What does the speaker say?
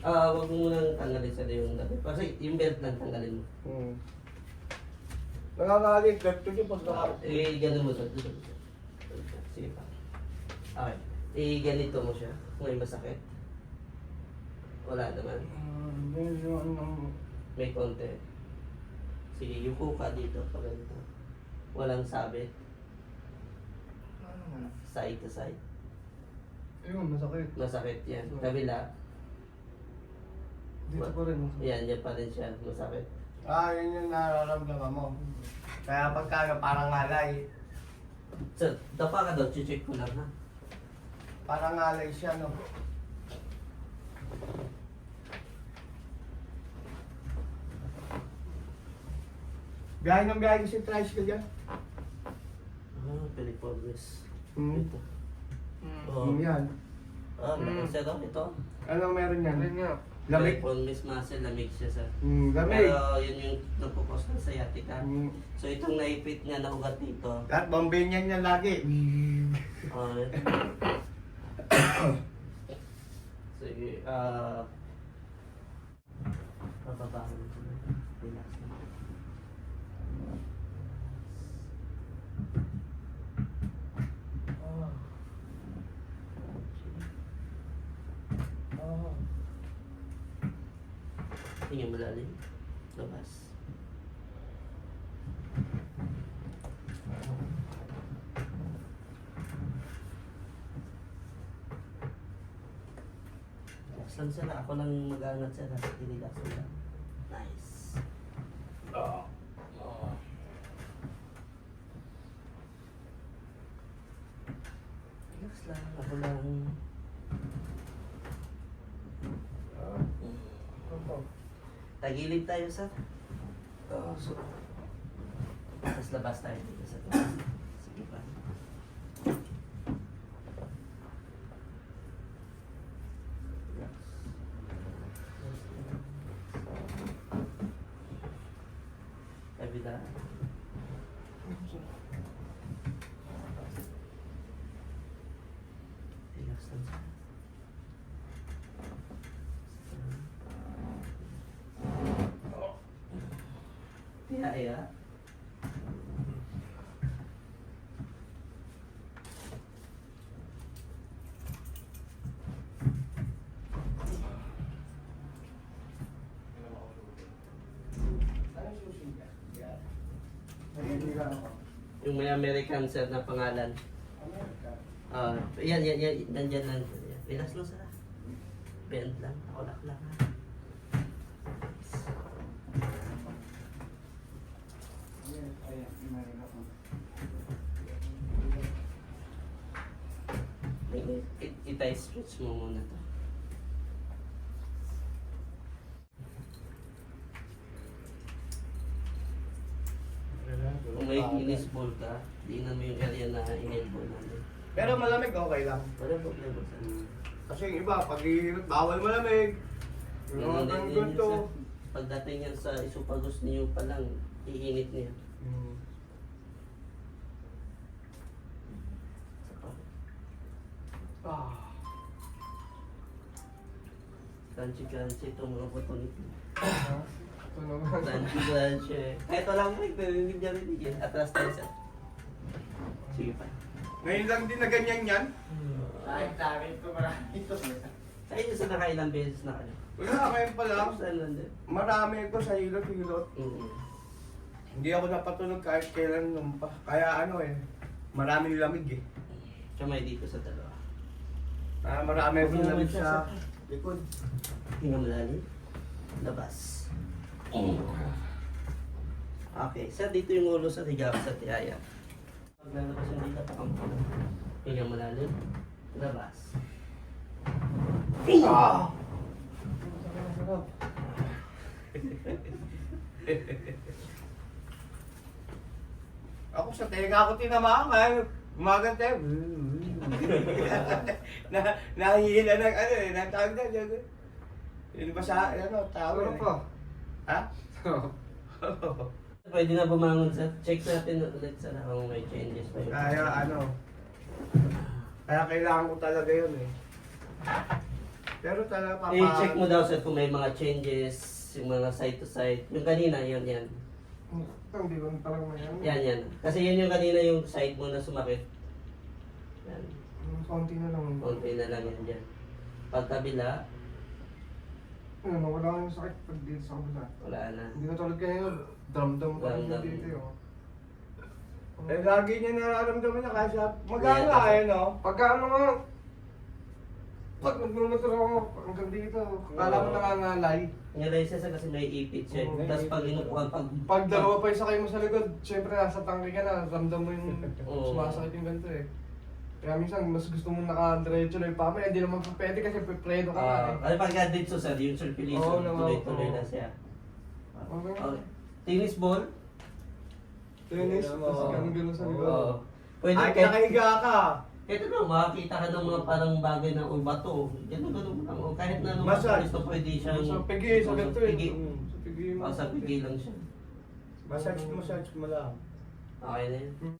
Ah, wag mo munang tanggalin sa yung dati. Kasi yung belt lang tanggalin mo. Hmm. Nangangalit, ganito yung pag Eh, ganun mo to. Sige pa. Okay. Eh, ganito mo siya. Kung may masakit. Wala naman. Yung ano. May konti. Sige, yuko ka dito pag ganito. Walang sabit. Side to side. Ayun, masakit. Masakit yan. Kabila. Dito pa rin. Yan, yan pa rin siya. Masakit. Ah, yun yung nararamdaman mo. Kaya pagka parang ngalay, Sir, dapa ka daw. Check ko lang ha. parang ngalay siya, no? Biyahe ng biyahe kasi tricycle dyan. Ah, Pilipornis. Hmm. Ito. Oh. Hmm, yan. Ah, Hmm. mm. ito. Ano meron yan? nga. Lamig. Pilipornis muscle, lamig siya sir. Hmm, lamig. Pero yun yung nagpupos ng sciatica. Hmm. So itong naipit niya na ugat dito. Lahat bombay niyan niya lagi. Sige, ah... papabahan ko na. Relax na. Ah. Ah. Tingin malalim. Labas. Relax lang sila. Ako lang mag-angat sila. I-relax lang. Nice. Ah. Relax lang. Ako lang. Tagilid tayo sa... Oh, so... Tapos labas tayo dito sa taas. Sige pa. Relax. Kabila. Relax lang siya. Yeah, yeah. Ako. Yung may American sir na pangalan. Ah, yan, yan, yan, nandyan lang. Relax lang sila. Bend lang, nakulak lang ha. Ayan, ayan, Amerika po. It- Itay stretch mo muna to. Kung may inis ball ka, diinan mo yung area na in-elbow namin. Pero malamig, okay lang. Wala problema sa Kasi yung iba, pag bawal malamig. Yung mga ganito. Pagdating yan sa isupagos niyo pa lang, iinit niya. Hmm. Crunchy-crunchy itong mga buto nito. Ito naman. Crunchy-crunchy. Ito lang mo, narinig niya rin yan. Atras tayo sa... Sige pa. Ngayon lang din na ganyan yan. Ay, dami ito marami ito. Sa inyo sa nakailang beses na kayo? Wala, kayo pa lang. Saan lang din? Marami ito sa hilot-hilot. Hindi ako napatulog kahit kailan nung pa. Kaya ano eh, maraming lamig eh. Kamay dito sa dalawa. Ah, marami naman lamig siya sa sa- likod. Hinga malalim. Labas. Okay. Sir, dito yung ulo sa tiga sa tiyaya. Pag lalabas yung dito, pakampo. Hinga malalim. Labas. Ah! Ako sa tenga ako tinamaan kaya umagante. na nahihila ng ano eh, natawag na. Yun, yun ba sa, ano, tawag Ano eh. pa? Ha? Pwede na bumangon sir. Check natin ulit sir kung may changes pa yun. Kaya ano, kaya kailangan ko talaga yun eh. Pero talaga papa... I-check mo daw sir kung may mga changes, yung mga side to side. Yung kanina, yun yan. Ito, hindi ko may ano. Yan, yan. Kasi yun yung kanina yung side mo na sumakit. Konti na lang. Konti na lang yan dyan. Pagkabila, Ano, nawala ko yung sakit pag dito sa kabila. wala na. Hindi ko tulad kayo, drum-drum pa rin Drum-drum. dito oh. Eh, lagi niya nararamdaman niya kasi magana Yeah. eh, no? Pagka ano nga, pag nagmumotor ako hanggang dito, kala mo Oo. nangangalay. Yung license kasi may ipit siya. May Tapos pag inupuan, pag... Pag dalawa pa yung sakay mo sa likod, syempre nasa tangke ka na, ramdam mo yung sumasakit yung ganito eh. Kaya minsan, mas gusto mong naka-diretso lang yung pama, hindi naman pa pwede kasi predo ka Ah, eh. kasi pagka dito sir, yung Oo, circulation, naman, tuloy-tuloy oo. na siya. Okay. Okay. Tennis ball? Tennis, Oo. tapos ganun-ganun sa likod. Oo. Pwede Ay, kahit... nakahiga ka. Ito lang, makakita ka ng mga parang bagay na o bato. Yan ganun lang. O kahit na anong Massage. gusto, pwede siyang... Sa pigi, sa Oo, ganito eh. pigi. Mm, Sa pigi. O, sa pigi lang siya. Massage, massage mo lang. Okay na yun.